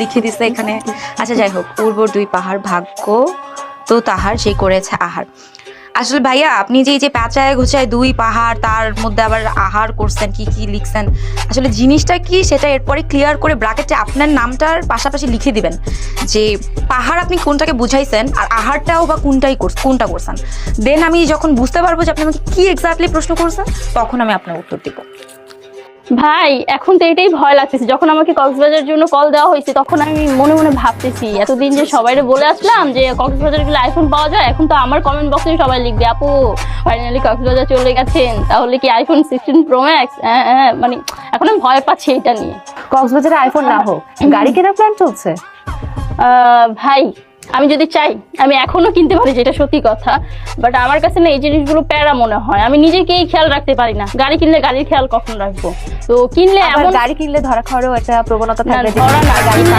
লিখে দিছে এখানে। আচ্ছা যাই হোক, উর্বর দুই পাহাড় ভাগ্য তো তাহার, সে করেছে আহার। আসলে ভাইয়া, আপনি যে এই যে প্যাঁচায় ঘুচায় দুই পাহাড়, তার মধ্যে আবার আহার করছেন, কি কি লিখছেন, আসলে জিনিসটা কি সেটা এরপরে ক্লিয়ার করে ব্রাকেটে আপনার নামটার পাশাপাশি লিখে দিবেন যে পাহাড় আপনি কোনটাকে বুঝাইছেন আর আহারটাও বা কোনটাই কোনটা করছেন। দেন আমি যখন বুঝতে পারব যে আপনি আমাকে কি এক্স্যাক্টলি প্রশ্ন করছেন, তখন আমি আপনার উত্তর দিব। ভাই এখন তো এটাই ভয় লাগতেছে। যখন আমাকে কক্সবাজারের জন্য কল দেওয়া হয়েছে তখন আমি মনে মনে ভাবতেছি এতদিন যে সবাইরে বলে আসলাম যে কক্সবাজার গেলে আইফোন পাওয়া যায় এখন তো আমার কমেন্ট বক্সে সবাই লিখবে আপু ফাইনালি কক্সবাজার চলে গেছেন তাহলে কি আইফোন সিক্সটিন প্রো ম্যাক্স মানে এখন আমি ভয় পাচ্ছি এটা নিয়ে। কক্সবাজারে আইফোন না হোক গাড়ি কেনার প্ল্যান চলছে? ভাই আমি যদি চাই আমি এখনও কিনতে পারি যেটা সত্যি কথা বাট আমার কাছে না এই জিনিসগুলো প্যারা মনে হয়। আমি নিজেকেই খেয়াল রাখতে পারি না। গাড়ি কিনলে গাড়ির খেয়াল কখন রাখব? তো কিনলে এমন গাড়ি কিনলে ধরা খাওয়ারও একটা প্রবণতা থাকে থাকবে ধরা না, গাড়ি কিনলে